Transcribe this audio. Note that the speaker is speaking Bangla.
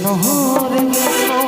শহরে শহরে